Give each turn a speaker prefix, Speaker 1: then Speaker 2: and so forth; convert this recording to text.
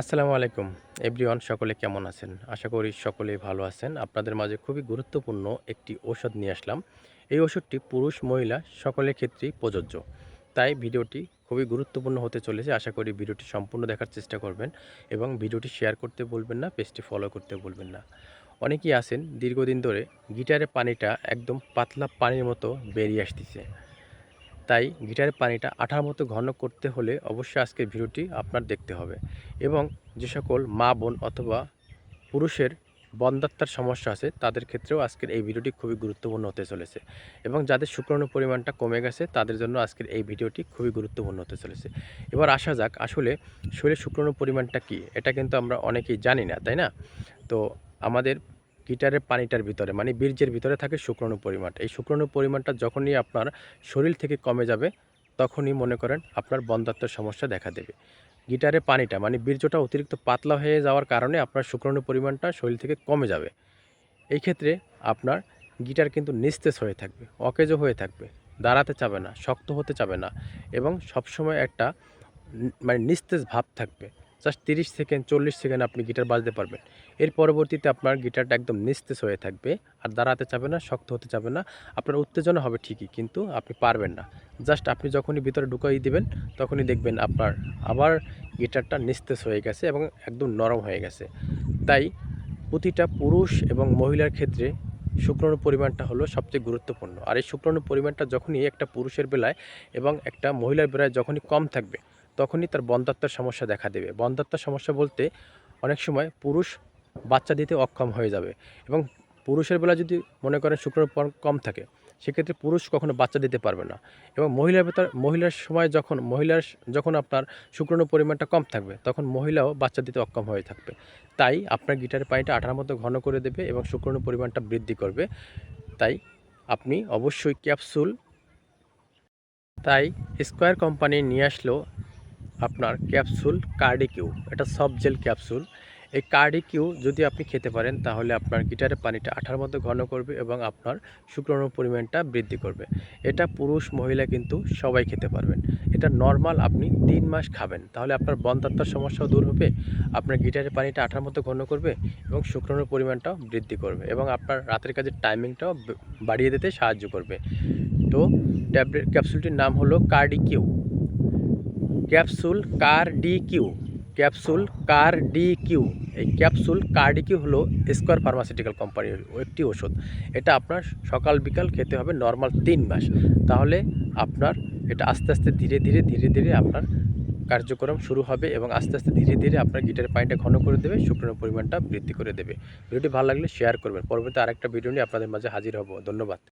Speaker 1: আসসালামু আলাইকুম। এভরিওয়ান, সকলে কেমন আছেন? আশা করি সকলেই ভালো আছেন। আপনাদের মাঝে খুবই গুরুত্বপূর্ণ একটি ওষুধ নিয়ে আসলাম। এই ওষুধটি পুরুষ, মহিলা, সকলের ক্ষেত্রেই প্রযোজ্য। তাই ভিডিওটি খুবই গুরুত্বপূর্ণ হতে চলেছে। আশা করি ভিডিওটি সম্পূর্ণ দেখার চেষ্টা করবেন এবং ভিডিওটি শেয়ার করতে বলবেন না, পেজটি ফলো করতে বলবেন না। অনেকেই আছেন, দীর্ঘদিন ধরে গিটারের পানিটা একদম পাতলা পানির মতো বেরিয়ে আসতেছে। তাই গিটারের পানিটা আঠার মতো ঘন করতে হলে অবশ্যই আজকের ভিডিওটি আপনার দেখতে হবে এবং যে সকল মা বোন অথবা পুরুষের বন্ধাত্মার সমস্যা আছে, তাদের ক্ষেত্রেও আজকের এই ভিডিওটি খুবই গুরুত্বপূর্ণ হতে চলেছে এবং যাদের শুক্রাণুর পরিমাণটা কমে গেছে, তাদের জন্য আজকের এই ভিডিওটি খুবই গুরুত্বপূর্ণ হতে চলেছে। এবার আসা যাক আসলে শরীরে শুক্রাণুর পরিমাণটা কি, এটা কিন্তু আমরা অনেকেই জানি না, তাই না? তো আমাদের গিটারের পানিটার ভিতরে মানে বীর্যের ভিতরে থাকে শুক্রাণুর পরিমাণটা এই শুক্রাণুর পরিমাণটা যখনই আপনার শরীর থেকে কমে যাবে, তখনই মনে করেন আপনার বন্ধাত্মার সমস্যা দেখা দেবে। গিটারে পানিটা মানে বীর্যটা অতিরিক্ত পাতলা হয়ে যাওয়ার কারণে আপনার শুক্রাণুর পরিমাণটা শরীর থেকে কমে যাবে। এই ক্ষেত্রে আপনার গিটার কিন্তু নিস্তেজ হয়ে থাকবে, অকেজো হয়ে থাকবে, দাঁড়াতে চাবে না, শক্ত হতে চাবে না এবং সবসময় একটা মানে নিস্তেজ ভাব থাকবে। জাস্ট তিরিশ সেকেন্ড, চল্লিশ সেকেন্ড আপনি গিটার বাজতে পারবেন। এর পরবর্তীতে আপনার গিটারটা একদম নিস্তেজ হয়ে থাকবে, আর দাঁড়াতে চাবে না, শক্ত হতে চাবে না, আপনার উত্তেজনা হবে ঠিকই, কিন্তু আপনি পারবেন না। জাস্ট আপনি যখনই ভিতরে ঢুকাই দিবেন, তখনই দেখবেন আপনার আবার গিটারটা নিস্তেজ হয়ে গেছে এবং একদম নরম হয়ে গেছে। তাই প্রতিটা পুরুষ এবং মহিলার ক্ষেত্রে শুক্রাণুর পরিমাণটা হলো সবচেয়ে গুরুত্বপূর্ণ। আর এই শুক্রাণুর পরিমাণটা যখনই একটা পুরুষের বেলায় এবং একটা মহিলার বেলায় যখনই কম থাকবে তখনই তার বন্ধাত্মার সমস্যা দেখা দেবে। বন্ধাত্মার সমস্যা বলতে অনেক সময় পুরুষ বাচ্চা দিতে অক্ষম হয়ে যাবে এবং পুরুষের বেলা যদি মনে করেন শুক্রাণু পর- কম থাকে, সেক্ষেত্রে পুরুষ কখনো বাচ্চা দিতে পারবে না। এবং মহিলার ভেতর, মহিলার সময় যখন, মহিলার যখন আপনার শুক্রাণুর পরিমাণটা কম থাকবে, তখন মহিলাও বাচ্চা দিতে অক্ষম হয়ে থাকবে। তাই আপনার গিটারের পানিটা আঠার মতো ঘন করে দেবে এবং শুক্রাণুর পরিমাণটা বৃদ্ধি করবে। তাই আপনি অবশ্যই ক্যাপসুল তাই স্কোয়ার কোম্পানি নিয়ে আসলো আপনার ক্যাপসুল কার্ডিকিউ, এটা সফট জেল ক্যাপসুল। এই কার্ডিকিউ যদি আপনি খেতে পারেন, তাহলে আপনার গিটারের পানিটা আঠার মতো ঘন করবে এবং আপনার শুক্রাণুর পরিমাণটা বৃদ্ধি করবে। এটা পুরুষ, মহিলা কিন্তু সবাই খেতে পারবেন। এটা নর্মাল আপনি তিন মাস খাবেন, তাহলে আপনার বন্ধাত্মার সমস্যাও দূর হবে, আপনার গিটারের পানিটা আঠার মতো ঘন করবে এবং শুক্রাণুর পরিমাণটাও বৃদ্ধি করবে এবং আপনার রাতের কাজের টাইমিংটাও বাড়িয়ে দিতে সাহায্য করবে। তো ট্যাবলেট, ক্যাপসুলটির নাম হলো Cardiq. Capsule car D Q, capsule car D Q. এই ক্যাপসুল কার কার্ডিকিউ হলো স্কোয়ার ফার্মাসিউটিক্যাল কোম্পানির একটি ওষুধ। এটা আপনার সকাল, বিকাল খেতে হবে নর্মাল তিন মাস। তাহলে আপনার এটা আস্তে আস্তে, ধীরে ধীরে ধীরে ধীরে আপনার কার্যক্রম শুরু হবে এবং আস্তে আস্তে, ধীরে ধীরে আপনার গিটারের পানিটা ঘন করে দেবে শুকনোর পরিমাণটা বৃদ্ধি করে দেবে। ভিডিওটি ভালো লাগলে শেয়ার করবেন। পরবর্তী আরেকটা ভিডিও নিয়ে আপনাদের মাঝে হাজির হব। ধন্যবাদ।